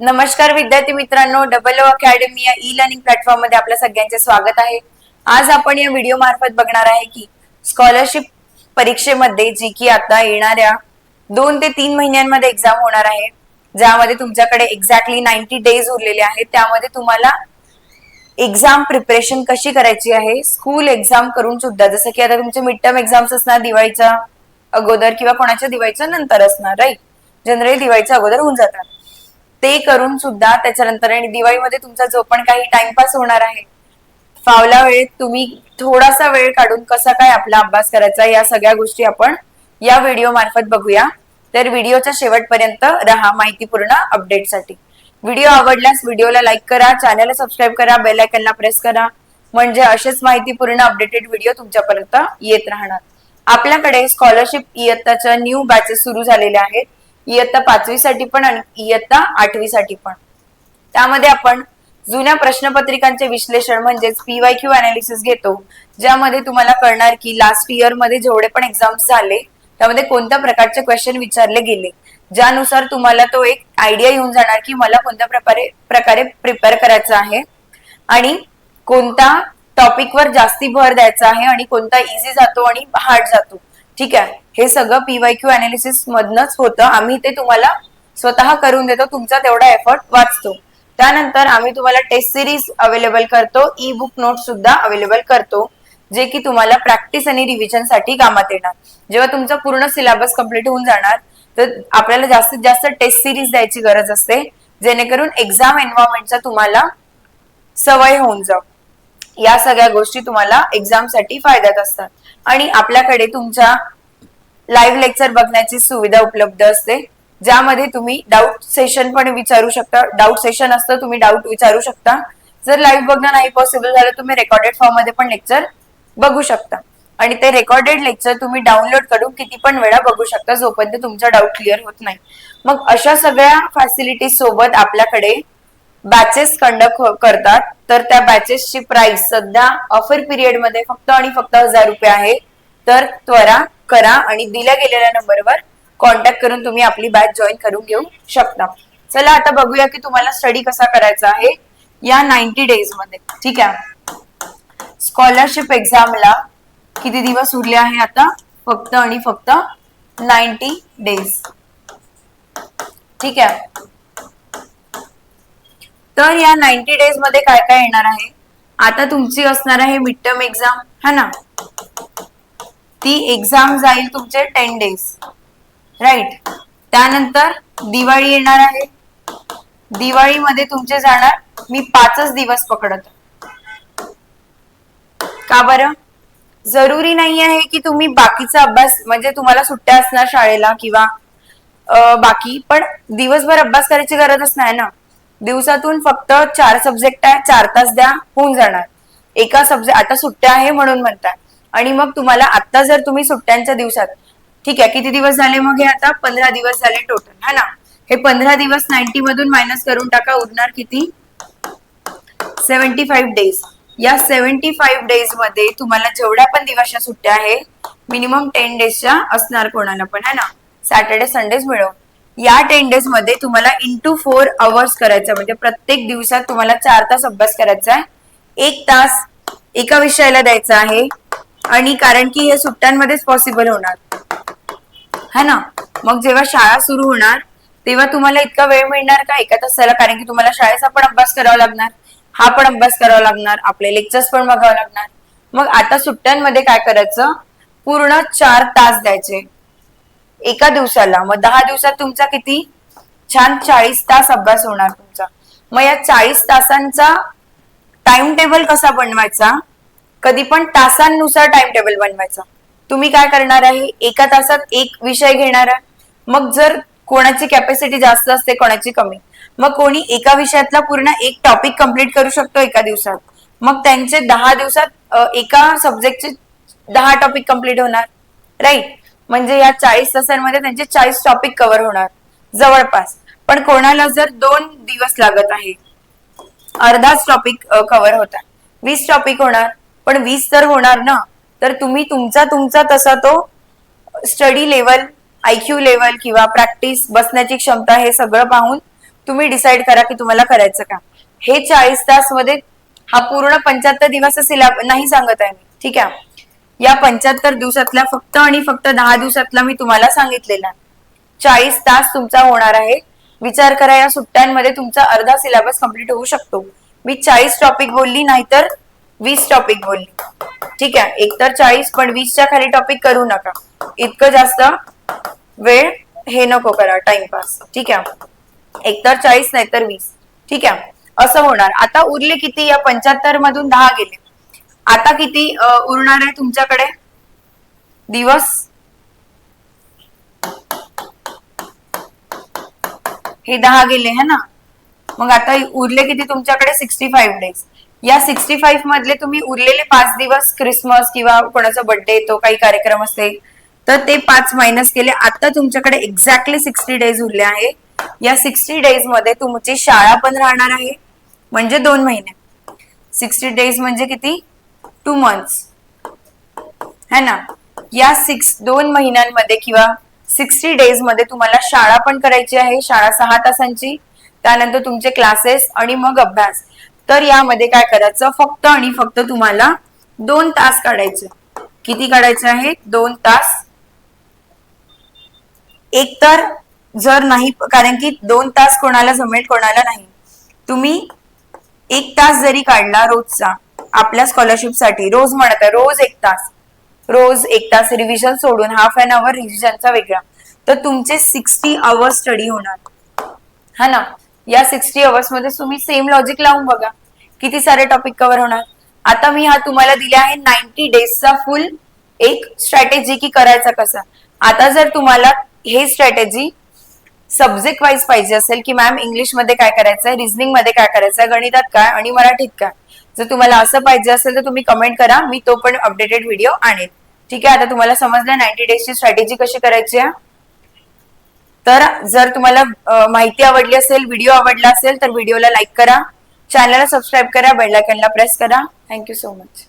नमस्कार विद्यार्थी मित्रांनो डबल ओ अकॅडमी या ई लर्निंग प्लॅटफॉर्ममध्ये आपल्या सगळ्यांचे स्वागत आहे. आज आपण या व्हिडिओ मार्फत बघणार आहे की स्कॉलरशिप परीक्षेमध्ये जी की आता येणाऱ्या दोन ते तीन महिन्यांमध्ये एक्झाम होणार आहे ज्यामध्ये तुमच्याकडे एक्झॅक्टली नाईन्टी डेज उरलेले आहेत त्यामध्ये तुम्हाला एक्झाम प्रिपरेशन कशी करायची आहे स्कूल एक्झाम करून सुद्धा जसं की आता तुमचे मिड टर्म एक्झाम्स असणार दिवाळीच्या अगोदर किंवा कोणाच्या दिवाळीच्या नंतर असणार राईट जनरली दिवाळीच्या अगोदर होऊन जातात. ते करून सुद्धा त्याच्यानंतर आणि दिवाळीमध्ये तुमचा जो पण काही टाइमपास होणार आहे फावला वेळेत तुम्ही थोडासा वेळ काढून कसा काय आपला अभ्यास करायचा या सगळ्या गोष्टी आपण या व्हिडिओ मार्फत बघूया. तर व्हिडिओच्या शेवटपर्यंत राहा माहितीपूर्ण अपडेटसाठी व्हिडिओ आवडल्यास व्हिडिओला लाईक करा चॅनलला सबस्क्राईब करा बेल आयकनला प्रेस करा. म्हणजे असेच माहितीपूर्ण अपडेटेड व्हिडिओ तुमच्यापर्यंत येत राहणार. आपल्याकडे स्कॉलरशिप इयत्ताच्या न्यू बॅचेस सुरू झालेले आहेत. इयत्ता पाचवीसाठी पण आणि इयत्ता आठवीसाठी पण. त्यामध्ये आपण जुन्या प्रश्नपत्रिकांचे विश्लेषण म्हणजेच पीवाय क्यू अनालिसिस घेतो ज्यामध्ये तुम्हाला कळणार की लास्ट इयरमध्ये जेवढे पण एक्झाम्स झाले त्यामध्ये कोणत्या प्रकारचे क्वेश्चन विचारले गेले ज्यानुसार तुम्हाला तो एक आयडिया येऊन जाणार की मला कोणत्या प्रकारे प्रकारे प्रिपेअर करायचं आहे आणि कोणता टॉपिकवर जास्ती भर द्यायचा आहे आणि कोणता इझी जातो आणि हार्ड जातो. ठीक आहे? हे सगळं पीवाय क्यू अनालिसिस मधनच होतं. आम्ही ते तुम्हाला स्वतः करून देतो. तुमचा तेवढा एफर्ट वाचतो. त्यानंतर आम्ही तुम्हाला टेस्ट सिरीज अवेलेबल करतो. ई बुक नोट सुद्धा अवेलेबल करतो जे की तुम्हाला प्रॅक्टिस आणि रिव्हिजनसाठी कामात येणार. जेव्हा तुमचा पूर्ण सिलेबस कंप्लीट होऊन जाणार तर आपल्याला जास्तीत जास्त टेस्ट सिरीज द्यायची गरज असते. जेणेकरून एक्झाम एन्व्हायरमेंटचा तुम्हाला सवय होऊन जाऊ. या सगळ्या गोष्टी तुम्हाला एक्झामसाठी फायद्यात असतात. आणि आपल्याकडे तुमच्या लाईव्ह लेक्चर बघण्याची सुविधा उपलब्ध असते. ज्यामध्ये तुम्ही डाऊट सेशन पण विचारू शकता. डाऊट सेशन असतं तुम्ही डाऊट विचारू शकता. जर लाईव्ह बघणं नाही पॉसिबल झालं तुम्ही रेकॉर्डेड फॉर्ममध्ये पण लेक्चर बघू शकता. आणि ते रेकॉर्डेड लेक्चर तुम्ही डाउनलोड करून किती पण वेळा बघू शकता जोपर्यंत तुमचा डाऊट क्लिअर होत नाही. मग अशा सगळ्या फॅसिलिटीज सोबत आपल्याकडे बॅचेस कंडक्ट करतात तर त्या बॅचेसची प्राइस सध्या ऑफर पिरियडमध्ये फक्त आणि फक्त हजार रुपये आहे. तर त्वरा करा आणि दिल्या गेलेल्या नंबरवर कॉन्टॅक्ट करून तुम्ही आपली बॅच जॉईन करून घेऊ शकता. चला आता बघूया की तुम्हाला स्टडी कसा करायचा आहे या नाईन्टी डेजमध्ये. ठीक आहे? स्कॉलरशिप एक्झामला किती दिवस उरले आहे आता? फक्त आणि फक्त नाईन्टी डेज ठीक आहे? तर या नाईन्टी डेजमध्ये काय काय येणार आहे? आता तुमची असणार आहे मिड टर्म एक्झाम है ना? ती एक्झाम जाईल तुमचे टेन डेज राईट त्यानंतर दिवाळी येणार आहे. दिवाळीमध्ये तुमचे जाणार मी पाचच दिवस पकडत. का बरं? जरुरी नाही आहे की तुम्ही बाकीचा अभ्यास म्हणजे तुम्हाला सुट्ट्या असणार शाळेला किंवा बाकी पण दिवसभर अभ्यास करायची गरजच नाही ना? दिवसातून फक्त चार सब्जेक्ट आहे चार तास द्या होऊन जाणार. एका सब्जेक्ट आता सुट्ट्या आहे म्हणून म्हणतात आणि मग तुम्हाला आता जर तुम्ही सुट्ट्यांच्या दिवसात ठीक आहे किती दिवस झाले मग हे आता? पंधरा दिवस झाले टोटल है ना? हे पंधरा दिवस नाईन्टी मधून मायनस करून टाका उरणार किती? सेव्हन्टी फाईव्ह डेज या सेव्हन्टी फाईव्ह डेजमध्ये तुम्हाला जेवढ्या पण दिवसच्या सुट्ट्या आहे मिनिमम टेन डेजच्या असणार कोणाला पण है ना? सॅटर्डे संडेज मिळव. या टेन डेजमध्ये तुम्हाला इंटू फोर अवर्स करायचं म्हणजे प्रत्येक दिवसात तुम्हाला चार तास अभ्यास करायचा आहे. एक तास एका विषयाला द्यायचा आहे. आणि कारण की हे सुट्ट्यांमध्येच पॉसिबल होणार. है ना? मग जेव्हा शाळा सुरू होणार तेव्हा तुम्हाला इतका वेळ मिळणार का एका तासाला? कारण की तुम्हाला शाळेचा पण अभ्यास करावा लागणार हा पण अभ्यास करावा लागणार आपले लेक्चर्स पण बघावं लागणार. मग आता सुट्ट्यांमध्ये काय करायचं? पूर्ण चार तास द्यायचे. एका दिवसाला. मग दहा दिवसात तुमचा किती? छान चाळीस तास अभ्यास होणार तुमचा. मग या चाळीस तासांचा टाइम टेबल कसा बनवायचा? कधी पण तासांनुसार टाइम टेबल बनवायचा. तुम्ही काय करणार आहे? एका तासात एक विषय घेणार आहे. मग जर कोणाची कॅपॅसिटी जास्त असते कोणाची कमी. मग कोणी एका विषयातला पूर्ण एक टॉपिक कंप्लीट करू शकतो एका दिवसात. मग त्यांचे दहा दिवसात एका सब्जेक्टचे दहा टॉपिक कंप्लीट होणार. राईट म्हणजे या चाळीस तासांमध्ये त्यांचे चाळीस टॉपिक कव्हर होणार. जवळपास. पण कोणाला जर दोन दिवस लागत आहे अर्धाच टॉपिक कव्हर होतात वीस टॉपिक होणार पण वीस तर होणार ना तर तुम्ही तुमचा तुमचा तसा तो स्टडी लेवल आयक्यू लेवल किंवा प्रॅक्टिस बसण्याची क्षमता हे सगळं पाहून तुम्ही डिसाईड करा की तुम्हाला करायचं का हे चाळीस तासमध्ये हा पूर्ण पंच्याहत्तर दिवस सिलाब नाही सांगत आहे मी. ठीक आहे? या पंच्याहत्तर दिवसातल्या फक्त आणि फक्त दहा दिवसातला मी तुम्हाला सांगितलेला. आहे. चाळीस तास तुमचा होणार आहे. विचार करा या सुट्ट्यांमध्ये तुमचा अर्धा सिलेबस कंप्लीट होऊ शकतो. मी चाळीस टॉपिक बोलली नाहीतर वीस टॉपिक बोलली. ठीक आहे? एकतर चाळीस पण वीसच्या खाली टॉपिक करू नका. इतकं जास्त वेळ हे नको करा टाइमपास ठीक आहे? एकतर चाळीस नाहीतर वीस. ठीक आहे? असं होणार. आता उरले किती? या पंच्याहत्तर मधून दहा गेले. आता किती उरणार आहे तुमच्याकडे? दिवस? हे दहा गेले है ना? मग आता उरले किती तुमच्याकडे? सिक्स्टी फाईव्ह डेज या सिक्स्टी फाईव्ह मधले तुम्ही उरलेले पाच दिवस क्रिसमस किंवा कोणाचा बर्थडे येतो काही कार्यक्रम असते तर ते पाच मायनस केले. आता तुमच्याकडे एक्झॅक्टली सिक्स्टी डेज उरले आहे. या सिक्स्टी डेजमध्ये तुमची शाळा पण राहणार आहे. म्हणजे दोन महिने. सिक्स्टी डेज म्हणजे किती? टू मंथ्स है ना? या सिक्स दोन महिन्यांमध्ये किंवा सिक्स्टी डेजमध्ये तुम्हाला शाळा पण करायची आहे शाळा सहा तासांची. त्यानंतर तुमचे क्लासेस आणि मग अभ्यास. तर यामध्ये काय करायचं? फक्त आणि फक्त तुम्हाला दोन तास काढायचे. किती काढायचे आहे दोन तास. एक तर जर नाही कारण की दोन तास कोणाला जमेल कोणाला नाही. तुम्ही एक तास जरी काढला रोजचा आपल्या स्कॉलरशिपसाठी रोज म्हणत आहे रोज एक तास. रोज एक तास रिव्हिजन सोडून हाफ अन आवर रिव्हिजनचा वेगळा. तर तुमचे सिक्स्टी आवर्स स्टडी होणार. हा ना? या सिक्स्टी आवर्समध्ये तुम्ही सेम लॉजिक लावून बघा. किती सारे टॉपिक कव्हर होणार? आता मी हा तुम्हाला दिला आहे नाईन्टी डेजचा फुल एक स्ट्रॅटेजी की करायचा कसा. आता जर तुम्हाला हे स्ट्रॅटेजी सब्जेक्ट वाईज पाहिजे असेल की मॅम इंग्लिशमध्ये काय करायचं आहे रिझनिंगमध्ये काय करायचं आहे गणितात काय आणि मराठीत काय? जर तुम्हाला असं पाहिजे असेल तर तुम्ही कमेंट करा. मी तो पण अपडेटेड व्हिडिओ आणेन. ठीक आहे आता तुम्हाला समजलं नाईन्टी डेजची स्ट्रॅटेजी कशी करायची आहे? तर जर तुम्हाला माहिती आवडली असेल व्हिडिओ आवडला असेल तर व्हिडिओला लाईक करा. चॅनलला सबस्क्राईब करा बेल आयकनला प्रेस करा. Thank you so much